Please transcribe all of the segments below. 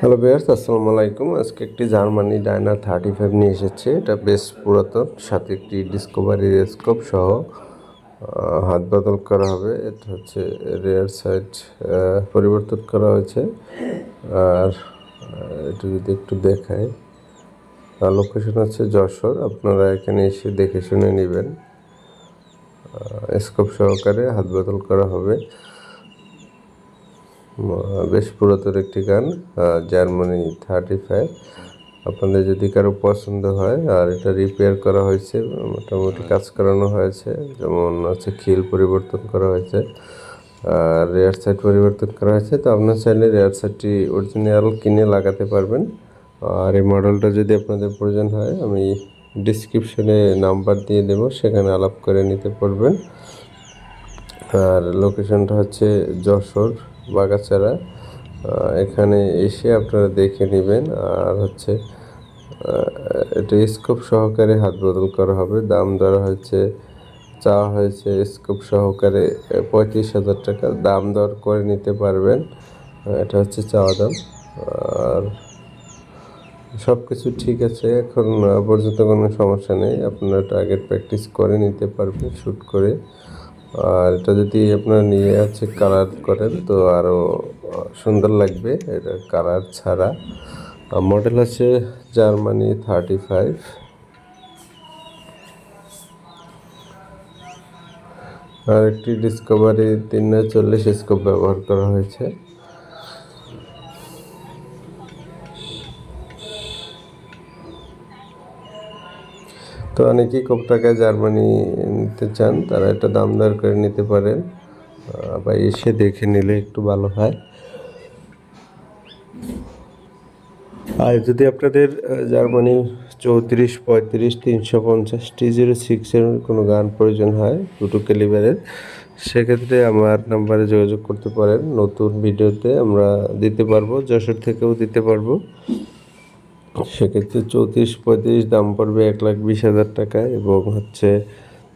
Hello Beers আসসালামু আলাইকুম। আজকে একটি জার্মানি ডায়না থার্টি ফাইভ নিয়ে এসেছে। এটা বেশ পুরাতন, সাথে একটি ডিসকভারি স্কোপ সহ হাত বদল করা হবে। এটা হচ্ছে রেয়ার সাইড পরিবর্তন করা হয়েছে। আর এটা যদি একটু দেখায় লোকেশন হচ্ছে যশোর। আপনারা এখানে এসে দেখে শুনে নেবেন। স্কোপ সহকারে হাত বদল করা হবে। বেশ পুরাতন একটি গান জার্মানি থার্টি ফাইভ আপনাদের যদি কারও পছন্দ হয়, আর এটা রিপেয়ার করা হয়েছে, মোটামুটি কাজ করানো হয়েছে, যেমন হচ্ছে খিল পরিবর্তন করা হয়েছে, আর রেয়ার সাইড পরিবর্তন করা হয়েছে, তো আপনার চাইলে রেয়ার সাইডটি অরিজিনাল কিনে লাগাতে পারবেন। আর এই মডেলটা যদি আপনাদের প্রয়োজন হয়, আমি ডিসক্রিপশনে নাম্বার দিয়ে দেবো, সেখানে আলাপ করে নিতে পারবেন। আর লোকেশনটা হচ্ছে যশোর বাগাচারা এখানে এসে আপনারা দেখে নেবেন। আর হচ্ছে এটা স্কোপ সহকারে হাত বদল করা হবে। দাম ধরা হয়েছে, চাওয়া হয়েছে স্কোপ সহকারে পঁয়ত্রিশ হাজার টাকা। দাম দর করে নিতে পারবেন। এটা হচ্ছে চাওয়া দাম। আর সব কিছু ঠিক আছে। এখন পর্যন্ত কোনো সমস্যা নেই। আপনারা টার্গেট প্র্যাকটিস করে নিতে পারবেন শ্যুট করে। আর এটা যদি আপনারা নিয়ে আছে কালার করেন, তো আরও সুন্দর লাগবে এটা কালার ছাড়া। মডেল আছে জার্মানি থার্টি ফাইভ আর একটি ডিসকভারি তিন চল্লিশ স্কোপ ব্যবহার করা হয়েছে। তো অনেকেই কম টাকায় জার্মানি নিতে চান, তারা এটা দাম দর করে নিতে পারেন। বা এসে দেখে নিলে একটু ভালো হয়। আর যদি আপনাদের জার্মানি চৌত্রিশ, পঁয়ত্রিশ, তিনশো পঞ্চাশ টি জিরো সিক্সের কোনো গান প্রয়োজন হয়, দুটো ক্যালিবারের সেক্ষেত্রে আমার নাম্বারে যোগাযোগ করতে পারেন। নতুন ভিডিওতে আমরা দিতে পারব, যশোর থেকেও দিতে পারব। সেক্ষেত্রে চৌত্রিশ পঁয়ত্রিশ দাম পড়বে এক লাখ বিশ হাজার টাকা এবং হচ্ছে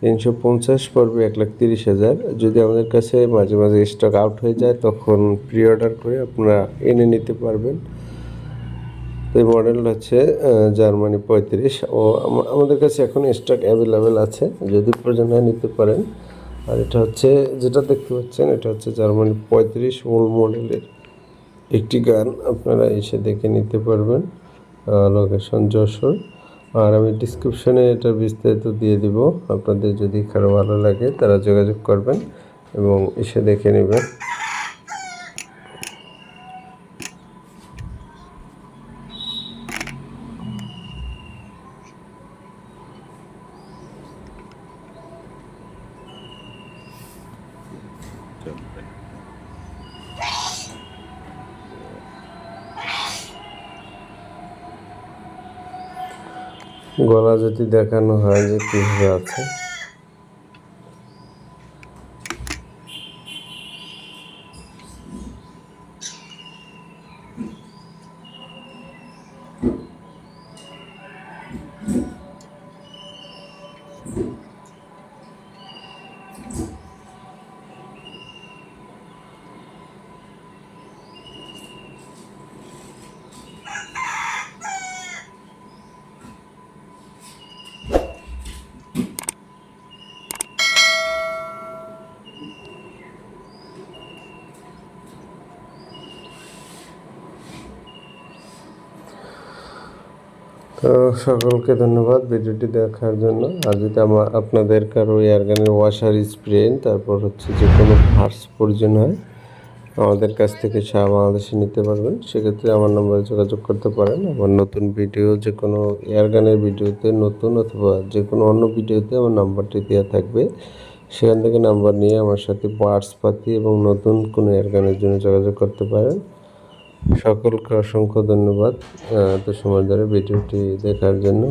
তিনশো পঞ্চাশ পড়বে এক লাখ তিরিশ হাজার। যদি আমাদের কাছে মাঝে মাঝে স্টক আউট হয়ে যায়, তখন প্রি অর্ডার করে আপনারা এনে নিতে পারবেন। এই মডেল হচ্ছে জার্মানি পঁয়ত্রিশ। ও আমাদের কাছে এখন স্টক অ্যাভেলেবেল আছে, যদি প্রয়োজন হয় নিতে পারেন। আর এটা হচ্ছে, যেটা দেখতে পাচ্ছেন, এটা হচ্ছে জার্মানি পঁয়ত্রিশ মূল মডেলের একটি গান। আপনারা এসে দেখে নিতে পারবেন। লোকেশন যশোর। আর আমি ডিসক্রিপশনে এটা বিস্তারিত দিয়ে দিব। আপনাদের যদি কারও ভালো লাগে তারা যোগাযোগ করবেন এবং এসে দেখে নেবেন। গলা যদি দেখানো হয় যে কীভাবে আছে। তো সকলকে ধন্যবাদ ভিডিওটি দেখার জন্য। আর যদি আমার আপনাদের কারও এয়ারগানের ওয়াশার স্প্রে তারপর হচ্ছে যে কোনো পার্টস প্রয়োজন হয়, আমাদের কাছ থেকে সারা বাংলাদেশে নিতে পারবেন। সেক্ষেত্রে আমার নম্বরে যোগাযোগ করতে পারেন। আমার নতুন ভিডিও যে কোনো এয়ারগানের ভিডিওতে নতুন অথবা যে কোনো অন্য ভিডিওতে আমার নাম্বারটি দেওয়া থাকবে। সেখান থেকে নাম্বার নিয়ে আমার সাথে পার্টস পাতি এবং নতুন কোনো এয়ারগানের জন্য যোগাযোগ করতে পারেন। সকলকে অসংখ্য ধন্যবাদ এত সময় ধরে ভিডিওটি দেখার জন্য।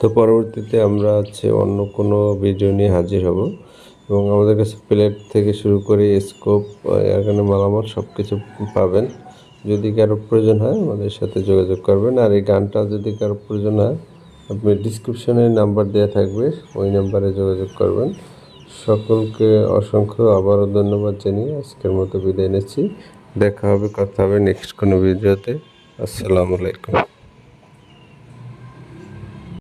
তো পরবর্তীতে আমরা হচ্ছে অন্য কোনো ভিডিও নিয়ে হাজির হব এবং আমাদের কাছে প্লেট থেকে শুরু করে স্কোপ এখানে মালামাল সব কিছু পাবেন। যদি কারও প্রয়োজন হয় আমাদের সাথে যোগাযোগ করবেন। আর এই গানটা যদি কারও প্রয়োজন হয়, আপনি ডিসক্রিপশনে নাম্বার দেওয়া থাকবে, ওই নাম্বারে যোগাযোগ করবেন। সকলকে অসংখ্য আবারও ধন্যবাদ জানিয়ে আজকের মতো বিদায় নিচ্ছি। দেখা হবে কথা হবে নেক্সট কোনো ভিডিওতে। আসসালামু আলাইকুম।